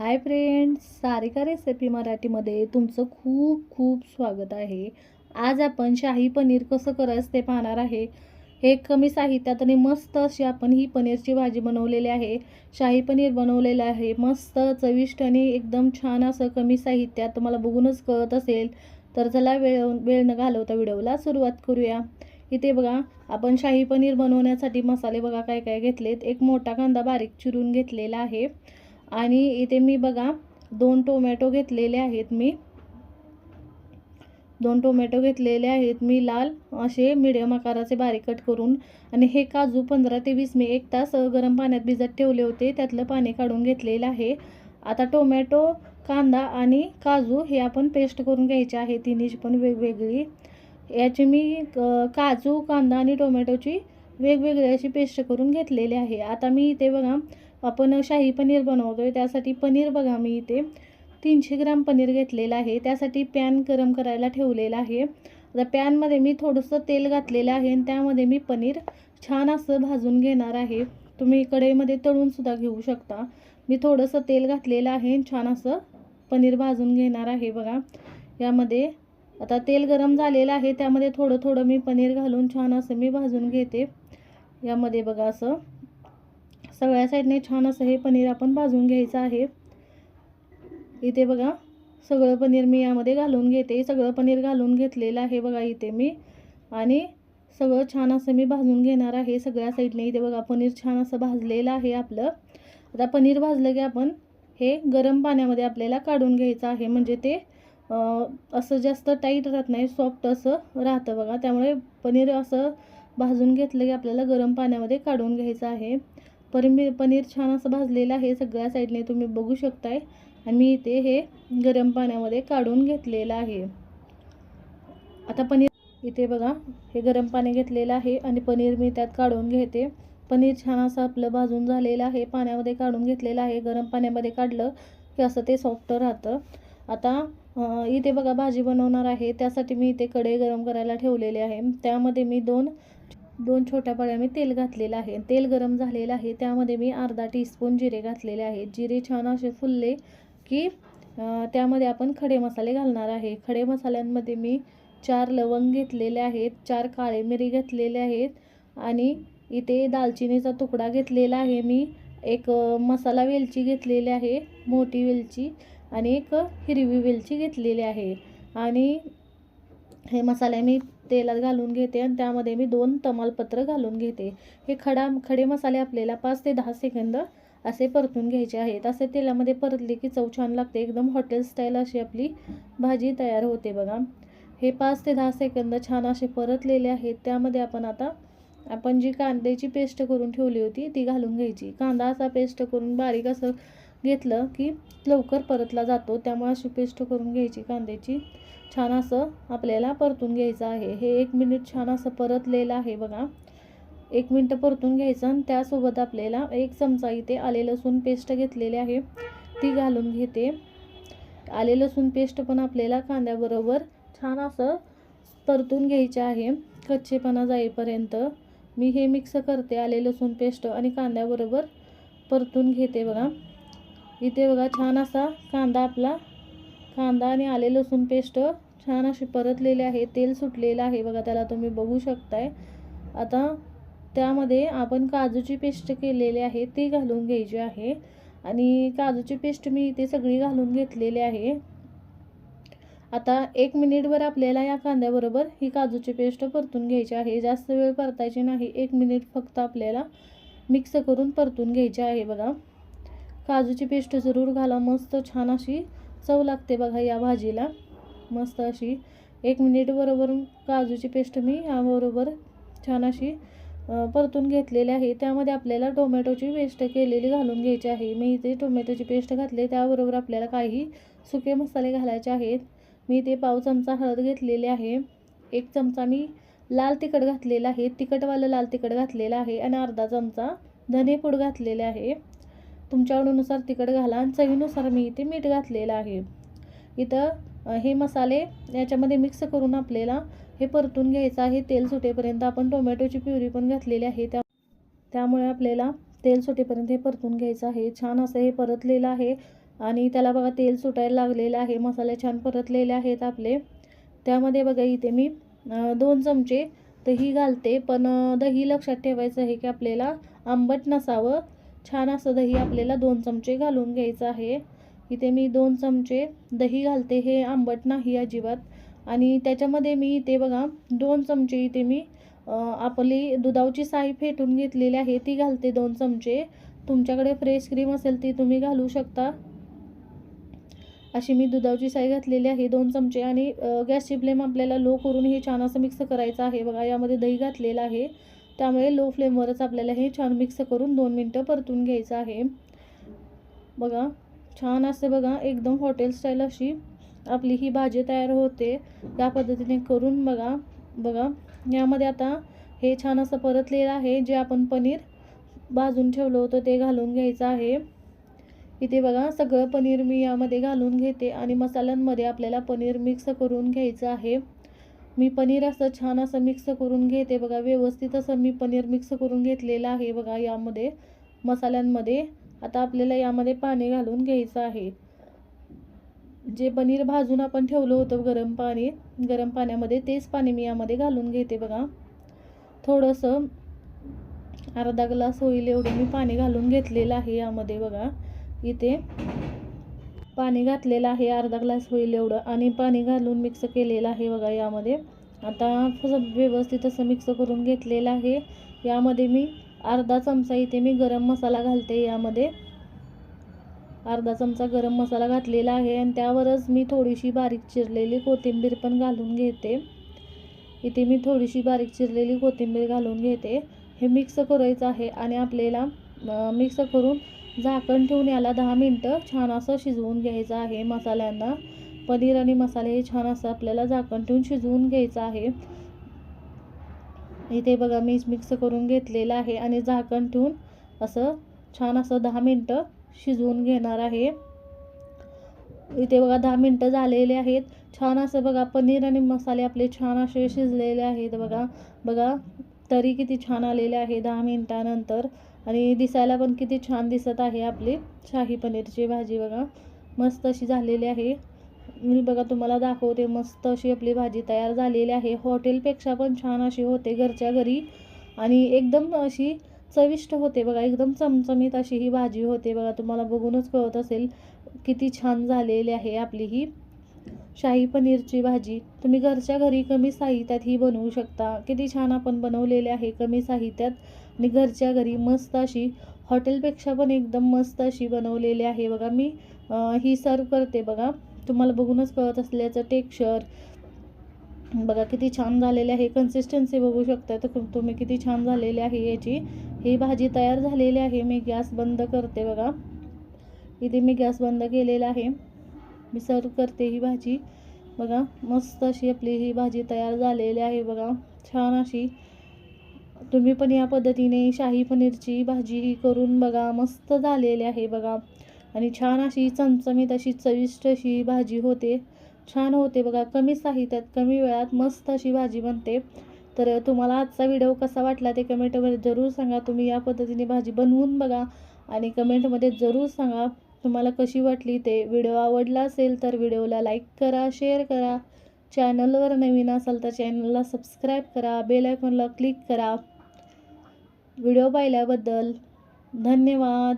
Hi friends Sarika recipe मराठीमध्ये तुमचं खूप खूप स्वागत आहे. आज आपण शाही पनीर कसं करायचं ते पाहणार आहे. हे कमी साहित्यात आणि मस्त अशी आपण ही पनीरची भाजी बनवलेली आहे. शाही पनीर बनवलेलं आहे. मस्त चविष्ट आणि एकदम छान असं कमी साहित्यात तुम्हाला बघूनच कळत असेल. तर चला वेळ वेळ न घालवता व्हिडिओला सुरुवात करूया. इथे बघा आपण शाही पनीर बनवण्यासाठी मसाले बघा काय काय घेतलेत. एक मोठा कांदा बारीक चिरून घेतलेला आहे. आणि इथे मी बघा दोन टोमॅटो घेतलेले आहेत मी. दोन टोमॅटो घेतलेले आहेत मी लाल असे मिडियम आकाराचे बारीक कट करून. आणि हे काजू पंधरा ते वीस मी एक तास गरम पाण्यात भिजत ठेवले होते त्यातलं पाणी काढून घेतलेलं आहे. आता टोमॅटो कांदा आणि काजू हे आपण पेस्ट करून घ्यायचे आहे तिन्हीची पण वेगवेगळी. याची मी काजू कांदा आणि टोमॅटोची वेगवेगळी अशी पेस्ट करून घेतलेली आहे. आता मी इथे बघा आपण शाही पनीर बनवतो आहे त्यासाठी पनीर बघा मी इथे. तीनशे ग्राम पनीर घेतलेलं आहे त्यासाठी पॅन गरम करायला ठेवलेलं आहे. आता पॅनमध्ये मी थोडंसं तेल घातलेलं आहे आणि त्यामध्ये मी पनीर छान असं भाजून घेणार आहे. तुम्ही कढईमध्ये तळूनसुद्धा घेऊ शकता. मी थोडंसं तेल घातलेलं आहे छान असं पनीर भाजून घेणार आहे बघा. यामध्ये आता तेल गरम झालेलं आहे त्यामध्ये थोडं थोडं मी पनीर घालून छान असं मी भाजून घेते. यामध्ये बघा असं. सगळ्या साईडने छान असं हे पनीर आपण भाजून घ्यायचं आहे. इथे बघा सगळं पनीर मी यामध्ये घालून घेते. सगळं पनीर घालून घेतलेलं आहे बघा इथे मी. आणि सगळं छान असं मी भाजून घेणार आहे. सगळ्या साईडने इथे बघा पनीर छान असं भाजलेलं आहे आपलं. आता पनीर भाजलं की आपण हे गरम पाण्यामध्ये आपल्याला काढून घ्यायचं आहे. म्हणजे ते असं जास्त टाईट राहत नाही सॉफ्ट असं राहतं बघा. त्यामुळे पनीर असं भाजून घेतलं की आपल्याला गरम पाण्यामध्ये काढून घ्यायचं आहे. पनीर पनीर छान असं भाजलेलं आहे सगळ्या साईडने तुम्ही बघू शकताय. आणि मी इथे हे गरम पाण्यामध्ये काढून घेतलेलं आहे. आता पनीर इथे बघा हे गरम पाणी घेतलेलं आहे आणि पनीर मी त्यात काढून घेते. पनीर छान असं आपलं भाजून झालेलं आहे पाण्यामध्ये काढून घेतलेलं आहे. गरम पाण्यामध्ये काढलं की असं ते सॉफ्ट राहतं. आता इथे बघा भाजी बनवणार आहे त्यासाठी मी इथे कढई गरम करायला ठेवलेले आहे. त्यामध्ये मी दोन दोन छोट्या पळ्या मी तेल घातलेलं आहे. तेल गरम झालेलं आहे. त्यामध्ये मी अर्धा टीस्पून जिरे घातलेले आहे. जिरे छान असे फुलले की त्यामध्ये आपण खडे मसाले घालणार आहे. खडे मसाल्यांमध्ये मी चार लवंग घेतलेले आहेत. चार काळे मिरी घेतलेले आहेत. आणि इथे दालचिनीचा तुकडा घेतलेला आहे. मी एक मसाला वेलची घेतलेली आहे. मोठी वेलची. आणि एक हिरवी वेलची घेतलेली आहे. आणि हे मसाले मी तेलात घालून घेते आणि त्यामध्ये मी दोन तमालपत्र घालून घेते. हे खडा खडे मसाले आपल्याला पाच ते दहा सेकंद असे परतून घ्यायचे आहेत. असे तेलामध्ये परतले की चव छान लागते. एकदम हॉटेल स्टाईल अशी आपली भाजी तयार होते बघा. हे पाच ते दहा सेकंद छान असे परतलेले आहेत. त्यामध्ये आपण आता आपण जी कांद्याची पेस्ट करून ठेवली होती ती घालून घ्यायची. कांदा असा पेस्ट करून बारीक असं घेतलं की लवकर परतला जातो. त्यामुळे अशी पेस्ट करून घ्यायची कांद्याची. छान असं आपल्याला परतून घ्यायचं आहे. हे एक मिनिट छान असं परतलेलं आहे बघा. एक मिनटं परतून घ्यायचं आणि त्यासोबत आपल्याला एक चमचा इथे आले लसूण पेस्ट घेतलेली आहे. ती घालून घेते. आले लसूण पेस्ट पण आपल्याला कांद्याबरोबर छान असं परतून घ्यायचे आहे. कच्चेपणा जाईपर्यंत. मी हे मिक्स करते आले लसूण पेस्ट आणि कांद्याबरोबर परतून घेते बघा. इथे बघा छान असा कांदा आपला. कांदा आणि आले लसूण पेस्ट छान अशी परतलेली आहे तेल सुटलेलं आहे बघा त्याला तुम्ही बघू शकताय. आता त्यामध्ये आपण काजूची पेस्ट केलेली आहे ती घालून घ्यायची आहे. आणि काजूची पेस्ट मी इथे सगळी घालून घेतलेली आहे. आता एक मिनिटभर आपल्याला या कांद्याबरोबर ही काजूची पेस्ट परतून घ्यायची आहे. जास्त वेळ परतायची नाही एक मिनिट फक्त आपल्याला मिक्स करून परतून घ्यायची आहे बघा. काजूची पेस्ट जरूर घाला. मस्त छान अशी चव लागते बघा या भाजीला. मस्त अशी एक मिनिट बरोबर काजूची पेस्ट मी याबरोबर छान अशी परतून घेतलेली आहे. त्यामध्ये आपल्याला टोमॅटोची पेस्ट केलेली घालून घ्यायची आहे. मी इथे टोमॅटोची पेस्ट घातली त्याबरोबर आपल्याला काही सुके मसाले घालायचे आहेत. मी इथे पाव चमचा हळद घेतलेली आहे. एक चमचा मी लाल तिखट घातलेला आहे. तिखटवालं लाल तिखट घातलेलं आहे. आणि अर्धा चमचा धनेपूड घातलेले आहे. तुमच्या आवडीनुसार तिखट घाला आणि चवीनुसार मी इथे मीठ घातलेलं आहे. इथं हे मसाले याच्यामध्ये मिक्स करून आपल्याला हे परतून घ्यायचं आहे. तेल सुटेपर्यंत आपण टोमॅटोची प्युरी पण घातलेली आहे. त्या त्यामुळे आपल्याला तेल सुटेपर्यंत हे परतून घ्यायचं आहे. छान असं हे परतलेलं आहे आणि त्याला बघा तेल सुटायला लागलेलं आहे. मसाले छान परतलेले आहेत आपले. त्यामध्ये बघा इथे मी दोन चमचे दही घालते. पण दही लक्षात ठेवायचं आहे की आपल्याला आंबट नसावं. छान असं दही आपल्याला दोन चमचे घालून घ्यायचं आहे. इथे मी दोन चमचे दही घालते हे आंबट नाही अजिबात. आणि त्याच्यामध्ये मी इथे बघा दोन चमचे इथे मी आपली दुधावची साई फेटून घेतलेली आहे ती घालते दोन चमचे. तुमच्याकडे फ्रेश क्रीम असेल ती तुम्ही घालू शकता. अशी मी दुधावची साई घातलेली आहे दोन चमचे. आणि गॅसची फ्लेम आपल्याला लो करून हे छान असं मिक्स करायचं आहे. बघा यामध्ये दही घातलेलं आहे. त्यामुळे लो फ्लेमवरच आपल्याला हे छान मिक्स करून दोन मिनटं परतून घ्यायचं आहे. बघा छान असं बघा एकदम हॉटेल स्टाईल अशी आपली ही भाजी तयार होते. या पद्धतीने करून बघा बघा. यामध्ये आता हे छान असं परतलेलं आहे जे आपण पनीर भाजून ठेवलं होतं ते घालून घ्यायचं आहे. इथे बघा सगळं पनीर मी यामध्ये घालून घेते आणि मसाल्यांमध्ये आपल्याला पनीर मिक्स करून घ्यायचं आहे. मी पनीर असं छान असं मिक्स करून घेते. बघा व्यवस्थित असं मी पनीर मिक्स करून घेतलेलं आहे. बघा यामध्ये मसाल्यांमध्ये. आता आपल्याला यामध्ये पाणी घालून घ्यायचं आहे. जे पनीर भाजून आपण ठेवलं होतं गरम पाणी गरम पाण्यामध्ये तेच पाणी मी यामध्ये घालून घेते बघा. थोडंसं अर्धा ग्लास होईल एवढं मी पाणी घालून घेतलेलं आहे यामध्ये बघा. इथे पाणी घातलेलं आहे अर्धा ग्लास होईल एवढं. आणि पाणी घालून मिक्स केलेलं आहे बघा यामध्ये. आता व्यवस्थित असं मिक्स करून घेतलेलं आहे. यामध्ये मी अर्धा चमचा इथे मी गरम मसाला घालते यामध्ये. अर्धा चमचा गरम मसाला घातलेला आहे आणि त्यावरच मी थोडीशी बारीक चिरलेली कोथिंबीर पण घालून घेते. इथे मी थोडीशी बारीक चिरलेली कोथिंबीर घालून घेते. हे मिक्स करायचं आहे आणि आपल्याला मिक्स करून झाकण ठेवून याला दहा मिनटं छान असं शिजवून घ्यायचं आहे मसाल्यांना. पनीर आणि मसाले हे छान असं आपल्याला झाकण ठेवून शिजवून घ्यायचं आहे. इथे बघा मी मिक्स करून घेतलेलं आहे आणि झाकण ठेवून असं छान असं दहा मिनटं शिजवून घेणार आहे. इथे बघा दहा मिनटं झालेले आहेत. छान असं बघा पनीर आणि मसाले आपले छान असे शिजलेले आहेत बघा. बघा तरी किती छान आलेले आहे दहा मिनटानंतर. आणि दिसायला पण किती छान दिसत आहे आपली. शाही पनीरची भाजी बघा. मस्त अशी झालेली आहे. मी बघा तुम्हाला दाखवते मस्त अशी आपली भाजी तयार झालेली आहे. हॉटेलपेक्षा पण छान अशी होते घरच्या घरी. आणि एकदम अशी चविष्ट होते बघा. एकदम चमचमीत अशी ही भाजी होते बघा. तुम्हाला बघूनच कळत असेल किती छान झालेली आहे आपली ही. शाही पनीरची भाजी. तुम्ही घरच्या घरी कमी साहित्यात ही बनवू शकता. किती छान आपण बनवलेले आहे कमी साहित्यात. आणि घरच्या घरी मस्त अशी हॉटेलपेक्षा पण एकदम मस्त अशी बनवलेली आहे. बघा मी ही सर्व करते बघा. तुम्हाला बघूनच कळत असल्याचं टेक्स्चर बघा किती छान झालेले आहे. कन्सिस्टन्सी बघू शकता तर तुम्ही किती छान झालेली आहे याची. ही भाजी तयार झालेली आहे. मी गॅस बंद करते बघा. इथे मी गॅस बंद केलेला आहे. मी सर्व करते ही भाजी. बघा मस्त अशी आपली ही भाजी तयार झालेली आहे बघा. छान अशी. तुम्ही पण या पद्धतीने शाही पनीरची भाजी ही करून बघा मस्त झालेली आहे बघा. आणि छान अशी चमचमीत अशी चविष्ट अशी भाजी होते. छान होते बघा कमी साहित्यात कमी वेळात मस्त अशी भाजी बनते. तर तुम्हाला आजचा व्हिडिओ कसा वाटला ते कमेंटमध्ये जरूर सांगा. तुम्ही या पद्धतीने भाजी बनवून बघा आणि कमेंटमध्ये जरूर सांगा. तुम्हाला कशी वाटली ते व्हिडिओ आवडला असेल तर व्हिडिओला लाईक करा शेअर करा. चॅनलवर नवीन असाल तर चॅनलला सबस्क्राईब करा बेल आयकॉनला क्लिक करा. व्हिडिओ पाहिल्याबद्दल धन्यवाद.